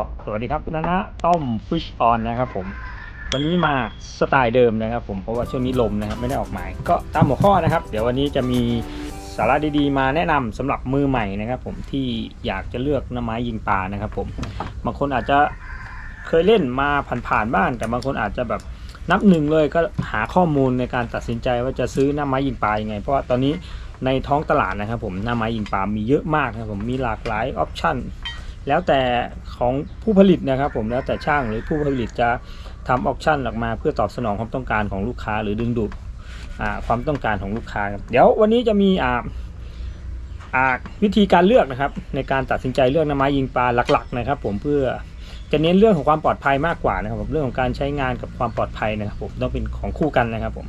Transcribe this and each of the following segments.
็สวัสดีครับนานะต้มฟิชออนนะครับผม วันนี้มาสไตล์เดิมนะครับผมเพราะว่าช่วงนี้ลมนะครับไม่ได้ออกหมายก็ตามหัวข้อนะครับ เดี๋ยววันนี้จะมีสาระดีๆ มาแนะนำสำหรับมือใหม่นะครับ ผมที่อยากจะเลือกน้ำไม้ยิงปลานะครับ ผมบางคนอาจจะเคยเล่นมาผ่านๆบ้างแต่บางคนอาจจะแบบนับหนึ่งเลยก็หาข้อมูลในการตัดสินใจว่าจะซื้อหน้าไม้ยิงปลายังไง เพราะว่าตอนนี้ในท้องตลาดนะครับผมหน้าไม้ยิงปลามีเยอะมากนะครับผมมีหลากหลายออปชั่น แล้วแต่ของผู้ผลิตนะครับผมแล้วแต่ช่างหรือผู้ผลิตจะทำออปชั่นออกมา เพื่อตอบสนองความต้องการของลูกค้า หรือดึงดูดความต้องการของลูกค้าครับเดี๋ยววันนี้จะมีวิธีการเลือกนะครับ ในการตัดสินใจเลือกน้ำไม้ยิงปลาหลัก ๆ นะครับ ผมเพื่อจะเน้นเรื่องของความปลอดภัยมากกว่านะครับผมเรื่องของการใช้งานกับความปลอดภัยนะครับผมต้องเป็นของคู่กันนะครับผม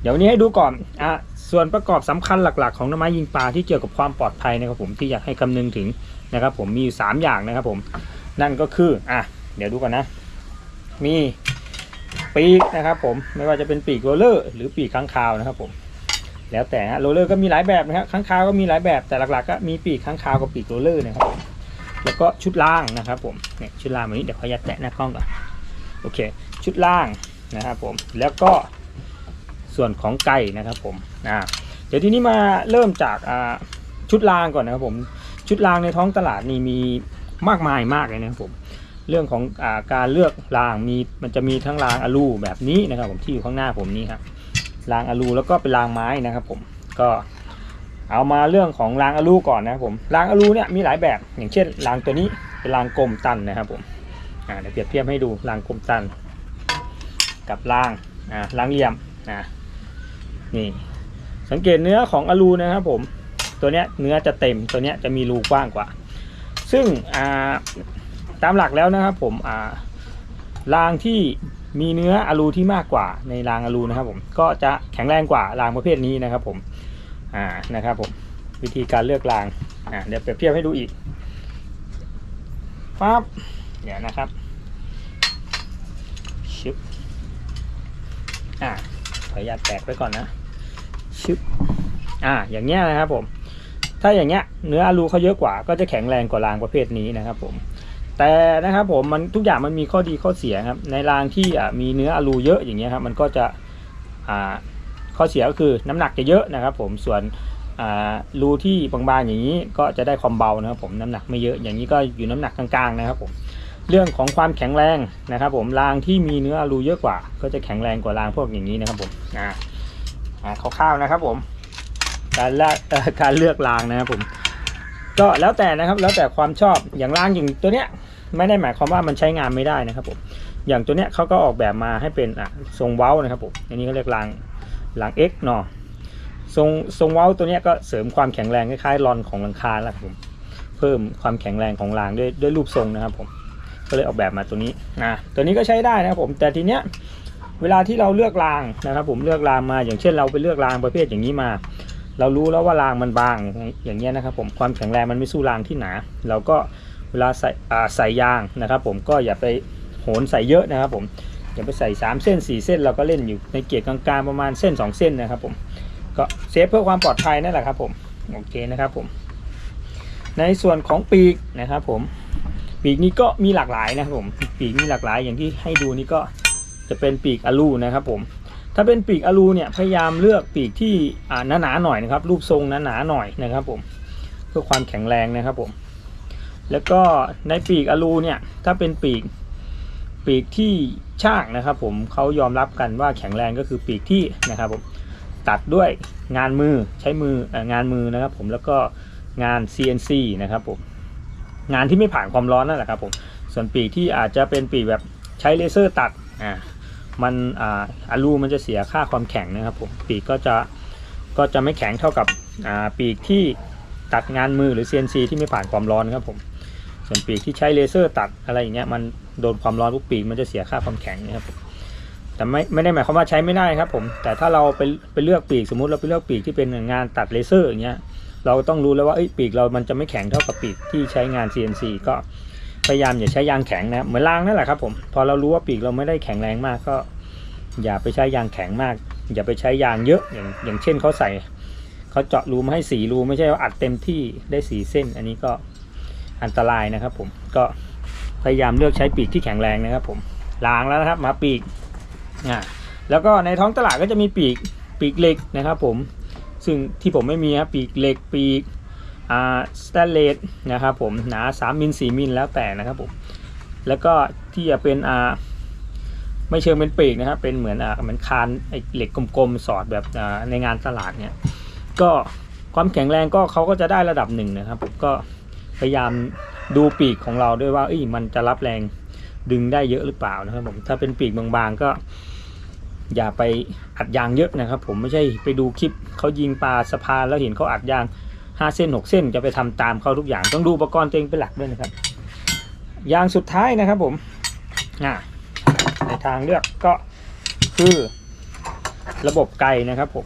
เดี๋ยววันนี้ให้ดูก่อนอะส่วนประกอบสำคัญหลัก ๆ ของน้ำไม้ยิงปลาที่เกี่ยวกับความปลอดภัยนะครับผมที่อยากให้คำนึงถึง นะครับผมมีอยู่สามอย่างนะครับผมนั่นก็คืออะเดี๋ยวดูก่อนนะ มีปีกนะครับผมไม่ว่าจะเป็นปีกโรเลอร์หรือปีกค้างคาวนะครับผมแล้วแต่ฮะโรเลอร์ก็มีหลายแบบนะครับค้างคาวก็มีหลายแบบแต่หลักๆก็มีปีกค้างคาวกับปีกโรเลอร์นะครับแล้วก็ชุดล่างนะครับผมเนี่ยชุดล่างวันนี้เดี๋ยวขอยัดแตะหน้ากล้องก่อนโอเค ชุดล่างนะครับผมแล้วก็ส่วนของไก่นะครับผมอ่าเดี๋ยวทีนี้มาเริ่มจากอ่าชุดล่างก่อนนะครับผม ชุดรางในท้องตลาดนี่มีมากมายมากเลยนะครับผมเรื่องของอาการเลือกรางมีมันจะมีทั้งรางอะลูแบบนี้นะครับผมที่อยู่ข้างหน้าผมนี่ครับรางอะลูแล้วก็เป็นรางไม้นะครับผมก็เอามาเรื่องของรางอะลูก่อนนะครับผมรางอะลูเนี่ยมีหลายแบบอย่างเช่นรางตัวนี้เป็นรางกลมตันนะครับผมอ่าเดี๋ยวเปรียบเทียบให้ดูรางกลมตัน กับรางอ่ารางเหลี่ยมอ่านี่สังเกตเนื้อของอะลูนะครับผม ตัวเนี้ยเนื้อจะเต็มตัวเนี้ยจะมีรูกว้างกว่า ซึ่งตามหลักแล้วนะครับผมอ่ารางที่มีเนื้ออะลูที่มากกว่าในรางอะลูนะครับผมก็จะแข็งแรงกว่ารางประเภทนี้นะครับผมอ่านะครับผมวิธีการเลือกรางอ่าเดี๋ยวเปรียบเทียบให้ดูอีกปั๊บเดี๋ยวนะครับชึบอ่าขออนุญาตแตกไว้ก่อนนะชึบอ่าอย่างเงี้ยนะครับผม ถ้าอย่างเงี้ยเนื้ออะลูเขาเยอะกว่าก็จะแข็งแรงกว่ารางประเภทนี้นะครับผมแต่นะครับผมมันทุกอย่างมันมีข้อดีข้อเสียครับในรางที่มีเนื้ออะลูเยอะอย่างเงี้ยครับมันก็จะข้อเสียก็คือน้ำหนักจะเยอะนะครับ ผมส่วนรูที่บางๆอย่างนี้ก็จะได้ความเบานะครับผมน้ำหนักไม่เยอะอย่างนี้ก็อยู่น้ำหนักกลางๆนะครับผมเรื่องของความแข็งแรงนะครับ ผมรางที่มีเนื้ออะลูเยอะกว่า ก็จะแข็งแรงกว่ารางพวกอย่างนี้นะครับผมอ่าอ่าคร่าวๆนะครับผม การเลือกการเลือกรางนะครับผมก็แล้วแต่นะครับแล้วแต่ความชอบอย่างรางอย่างตัวเนี้ยไม่ได้หมายความว่ามันใช้งานไม่ได้นะครับผมอย่างตัวเนี้ยเขาก็ออกแบบมาให้เป็นอะทรงเว้านะครับผมอันนี้เขาเรียกรางราง X เนาะทรงทรงเว้าตัวเนี้ยก็เสริมความแข็งแรงคล้ายๆรอนของหลังคาแล้วครับผมเพิ่มความแข็งแรงของรางด้วยด้วยรูปทรงนะครับผมก็เลยออกแบบมาตัวนี้นะตัวนี้ก็ใช้ได้นะครับผมแต่ทีเนี้ยเวลาที่เราเลือกรางนะครับผมเลือกรางมาอย่างเช่นเราไปเลือกรางประเภทอย่างนี้มา เรารู้แล้วว่ารางมันบางอย่างเงี้ยนะครับผมความแข็งแรงมันไม่สู้รางที่หนา เราก็เวลาใส่ใส่ยางนะครับ ผมก็อย่าไปโหนใส่เยอะนะครับ ผมอย่าไปใส่ 3 เส้น 4 เส้น เราก็เล่นอยู่ในเกียร์กลางๆประมาณเส้น 2 เส้นนะครับ ผมก็เซฟเพื่อความปลอดภัยนั่นแหละครับผมโอเคนะครับผม ในส่วนของปีกนะครับ ผมปีกนี้ก็มีหลากหลายนะครับผมปีกมีหลากหลายอย่างที่ให้ดูนี่ก็จะเป็นปีกอะลูนะครับผม ถ้าเป็นปีกอลูเนี่ยพยายามเลือกปีกที่อ่าหนาหน่อยนะครับรูปทรงหนาๆหน่อยนะครับผมเพื่อความแข็งแรงนะครับผมแล้วก็ในปีกอลูเนี่ยถ้าเป็นปีกปีกที่ช่างนะครับผมเขายอมรับกันว่าแข็งแรงก็คือปีกที่นะครับผมตัดด้วยงานมือใช้มืองานมือนะครับผมแล้วก็งาน CNC นะครับผมงานที่ไม่ผ่านความร้อนนั่นแหละครับผมส่วนปีกที่อาจจะเป็นปีกแบบใช้เลเซอร์ตัดอ่า มันอ่าอะลูมันจะเสียค่าความแข็งนะครับผมปีกก็จะก็จะไม่แข็งเท่ากับอ่าปีกที่ตัดงานมือหรือ CNC ที่ไม่ผ่านความร้อนครับผมส่วนปีกที่ใช้เลเซอร์ตัดอะไรอย่างเงี้ยมันโดนความร้อนปุ๊บปีกมันจะเสียค่าความแข็งนะครับผมแต่ไม่ไม่ได้หมายความว่าใช้ไม่ได้ครับผมแต่ถ้าเราไปไปเลือกปีกสมมุติเราไปเลือกปีกที่เป็นงานตัดเลเซอร์อย่างเงี้ยเราต้องรู้แล้วว่าปีกเรามันจะไม่แข็งเท่ากับปีกที่ใช้งาน CNC ก็ พยายามอย่าใช้ยางแข็งนะเหมือนรางนั่นแหละครับผมพอเรารู้ว่าปีกเราไม่ได้แข็งแรงมากก็ อย่าไปใช้ยางแข็งมาก อย่าไปใช้ยางเยอะอย่างอย่างเช่นเขาใส่เขาเจาะรูมาให้สีรูไม่ใช่ว่าอัดเต็มที่ได้สีเส้น อันนี้ก็อันตรายนะครับ ผมก็พยายามเลือกใช้ปีกที่แข็งแรงนะครับ ผมล้างแล้วนะครับมาปีกอ่าแล้วก็ในท้องตลาดก็จะมีปีกปีกเหล็กนะครับ ผมซึ่งที่ผมไม่มีครับปีกเหล็กปีก สแตนเลสนะครับผมหนา3มิล4มิลแล้วแต่นะครับผมแล้วก็ที่จะเป็นอ่าไม่เชิงเป็นปีกนะครับเป็นเหมือนอ่าเหมือนคานไอเหล็กกลมๆสอดแบบในงานตลาดเนี่ยก็ความแข็งแรงก็เขาก็จะได้ระดับหนึ่งนะครับผมก็พยายามดูปีกของเราด้วยว่าเอ้ยมันจะรับแรงดึงได้เยอะหรือเปล่านะครับผมถ้าเป็นปีกบางๆก็อย่าไปอัดยางเยอะนะครับ ผมไม่ใช่ไปดูคลิปเขายิงปลาสะพานแล้วเห็นเขาอัดยาง 5เส้น6เส้นจะไปทำตามเขาทุกอย่างต้องดูอุปกรณ์ตัวเองเป็นหลักด้วยนะครับยางสุดท้ายนะครับผมในทางเลือกก็คือระบบไกนะครับผม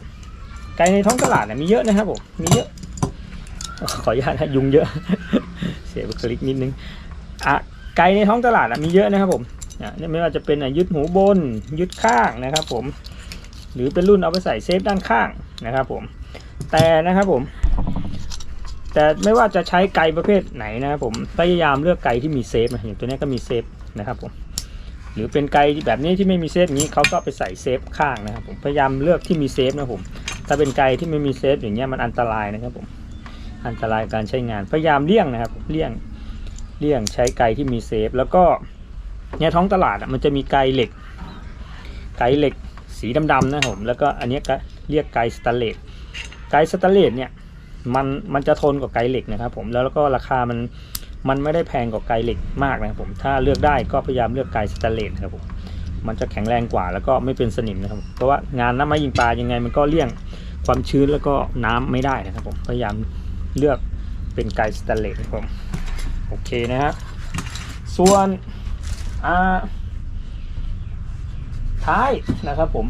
ไกในท้องตลาดเนี่ยมีเยอะนะครับผมมีเยอะ ขออนุญาตนะยุงเยอะ เสียบุคลิกนิดนึงอะไกในท้องตลาดอะมีเยอะนะครับผมอะเนี่ไม่ว่าจะเป็นยึดหูบนยึดข้างนะครับ ผม หรือเป็นรุ่นเอาไปใส่เซฟด้านข้างนะครับ ผม แต่นะครับผม แต่ไม่ว่าจะใช้ไกประเภทไหนนะครับผมพยายามเลือกไกที่มีเซฟนะอย่างตัวนี้ก็มีเซฟนะครับผมหรือเป็นไกแบบนี้ที่ไม่มีเซฟอย่างนี้เขาก็ไปใส่เซฟข้างนะครับผมพยายามเลือกที่มีเซฟนะครับผมถ้าเป็นไกที่ไม่มีเซฟอย่างเงี้ยมันอันตรายนะครับผมอันตรายการใช้งานพยายามเลี่ยงนะครับเลี่ยงเลี่ยงใช้ไกที่มีเซฟ แล้วก็เนี่ยท้องตลาดอะมันจะมีไกเหล็ก ไกเหล็กสีดำๆนะครับผมแล้วก็อันนี้ก็เรียกไกสแตนเลสไกสแตนเลสเนี่ย มันมันจะทนกว่าไกเหล็กนะครับผมแล้วก็ราคามันมันไม่ได้แพงกว่าไกเหล็กมากนะครับผมถ้าเลือกได้ก็พยายามเลือกไกสแตนเลสครับผมมันจะแข็งแรงกว่าแล้วก็ไม่เป็นสนิมนะครับ เพราะว่างานน้ำไม้ยิงปลายังไงมันก็เลี่ยงความชื้นแล้วก็น้ำไม่ได้นะครับผมพยายามเลือกเป็นไกสแตนเลสครับผมโอเคนะฮะส่วนอ่าท้ายนะครับผม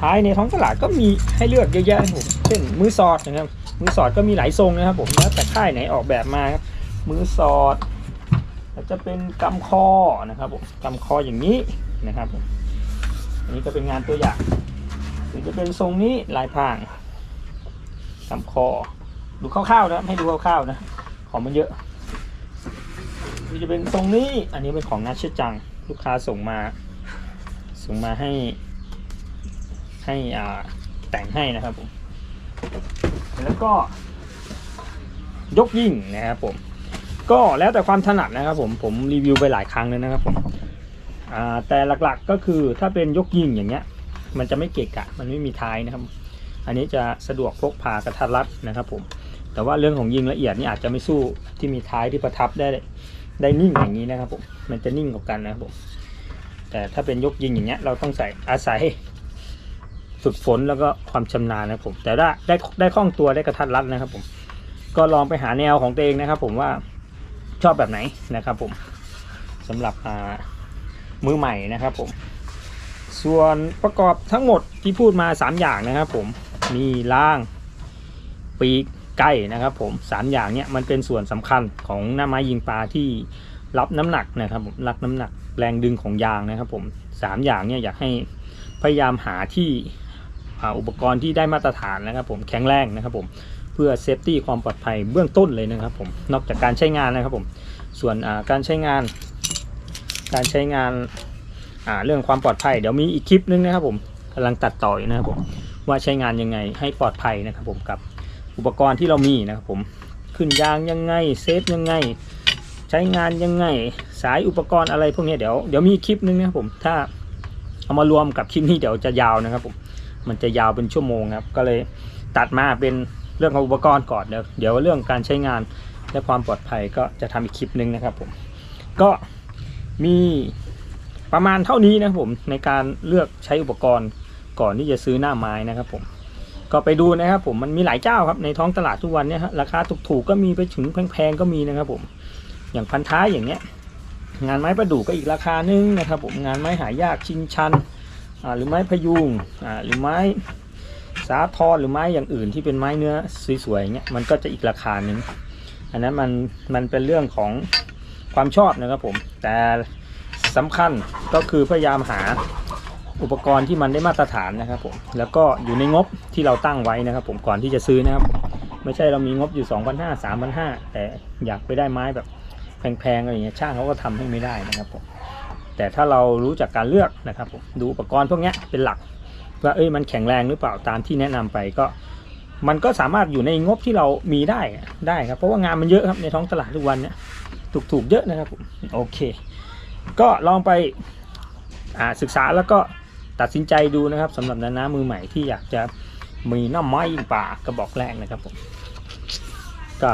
ท้ายในท้องตลาดก็มีให้เลือกเยอะแยะนะครับผมเช่นมือสอดนะครับ มือสอดก็มีหลายทรงนะครับ ผมแล้วแต่ค่ายไหนออกแบบมาครับมือสอดจะเป็นกำคอนะครับผมกำคออย่างนี้นะครับผมอันนี้ก็เป็นงานตัวอย่างหรือจะเป็นทรงนี้ลายพรางลำคอ ดูคร่าวๆนะให้ดูคร่าวๆนะ ของมันเยอะหรือจะเป็นทรงนี้ อันนี้เป็นของนัชจัง ลูกค้าส่งมา ส่งมาให้ ให้อ่าแต่งให้นะครับผม แล้วก็ ยกยิ่งนะครับผม ก็แล้วแต่ความถนัดนะครับผมผมรีวิวไปหลายครั้งเลยนะครับผมแต่หลักๆก็คือถ้าเป็นยกยิงอย่างเงี้ย มันจะไม่เกะกะ มันไม่มีท้ายนะครับ อันนี้จะสะดวกพกพากระทัดรัดนะครับผมแต่ว่าเรื่องของยิงละเอียดนี่อาจจะไม่สู้ที่มีท้ายที่ประทับได้ได้นิ่งอย่างนี้นะครับผมมันจะนิ่งกว่ากันนะครับผมแต่ถ้าเป็นยกยิงอย่างเงี้ยเราต้องใส่อาศัย ฝึกฝนแล้วก็ความชำนาญนะครับผม แต่ได้ได้ได้คล่องตัวได้กระทัดรัดนะครับผม ก็ลองไปหาแนวของตัวเองนะครับ ผมว่าชอบแบบไหนนะครับ ผมสำหรับมือใหม่นะครับ ผม ส่วนประกอบทั้งหมดที่พูดมา 3 อย่างนะครับ ผมมีล่างปีกไก่นะครับ ผมสามอย่างเนี้ยมันเป็นส่วนสำคัญของหน้าไม้ยิงปลาที่รับน้ำหนักนะครับผมรับน้ำหนักแรงดึงของยางนะครับ ผมสามอย่างเนี้ยอยากให้พยายามหาที่ อุปกรณ์ที่ได้มาตรฐานนะครับผมแข็งแรงนะครับผมเพื่อเซฟตี้ความปลอดภัยเบื้องต้นเลยนะครับผมนอกจากการใช้งานนะครับผมส่วนการใช้งาน การใช้งานเรื่องความปลอดภัย เดี๋ยวมีอีกคลิปนึงนะครับผมกำลังตัดต่ออยู่นะครับผมว่าใช้งานยังไงให้ปลอดภัยนะครับผมกับอุปกรณ์ที่เรามีนะครับผมขึ้นยางยังไงเซฟยังไง ใช้งานยังไงสายอุปกรณ์อะไรพวกนี้เดี๋ยวเดี๋ยวมีคลิปนึงนะครับผมถ้าเอามารวมกับคลิปนี้เดี๋ยวจะยาวนะครับผม มันจะยาวเป็นชั่วโมงครับ ก็เลยตัดมาเป็นเรื่องของอุปกรณ์ก่อนเดี๋ยวเดี๋ยวเรื่องการใช้งานและความปลอดภัยก็จะทำอีกคลิปนึงนะครับผมก็มีประมาณเท่านี้นะครับผมในการเลือกใช้อุปกรณ์ก่อนที่จะซื้อหน้าไม้นะครับผมก็ไปดูนะครับผมมันมีหลายเจ้าครับในท้องตลาดทุกวันเนี่ยฮะราคาถูกๆก็มีไปถึงแพงๆก็มีนะครับผมอย่างพันท้ายอย่างเงี้ยงานไม้ประดู่ก็อีกราคานึงนะครับผมงานไม้หายากชิงชัน หรือไม้พยุงหรือไม้สาทรหรือไม้อย่างอื่นที่เป็นไม้เนื้อสวยๆเงี้ยมันก็จะอีกราคาหนึ่งอันนั้นมันมันเป็นเรื่องของความชอบนะครับผมแต่สำคัญก็คือพยายามหาอุปกรณ์ที่มันได้มาตรฐานนะครับผมแล้วก็อยู่ในงบที่เราตั้งไว้นะครับ ผมก่อนที่จะซื้อนะครับ ไม่ใช่เรามีงบอยู่ 2 5 0 0 3 5 0 0แต่อยากไปได้ไม้แบบแพงๆอะไรเงี้ยช่างเขาก็ทำให้ไม่ได้นะครับผม แต่ถ้าเรารู้จักการเลือกนะครับผมดูอุปกรณ์พวกนี้เป็นหลักว่าเอ้ยมันแข็งแรงหรือเปล่าตามที่แนะนำไปก็ มันก็สามารถอยู่ในงบที่เรามีได้ได้ครับ เพราะว่างานมันเยอะครับในท้องตลาดทุกวันเนี้ยถูกๆเยอะนะครับผมโอเค ก็ลองไปศึกษาแล้วก็ตัดสินใจดูนะครับสำหรับนานามือใหม่ที่อยากจะมีหน้าไม้ป่ากระบอกแรกนะครับผมก็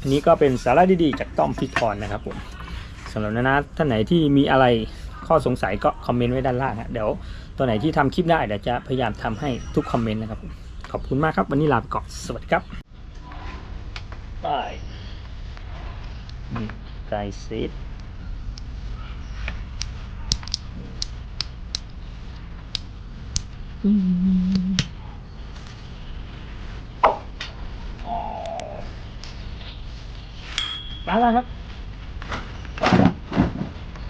อันนี้ก็เป็นสาระดีๆจากต้อมพิทรนะครับผม สำหรับนานาท่านไหนที่มีอะไรข้อสงสัยก็คอมเมนต์ไว้ด้านล่างฮะเดี๋ยวตัวไหนที่ทำคลิปได้เดี๋ยวจะพยายามทำให้ทุกคอมเมนต์นะครับ ขอบคุณมากครับ วันนี้ลาไปก่อนสวัสดีครับบายไกเซตมาแล้วครับ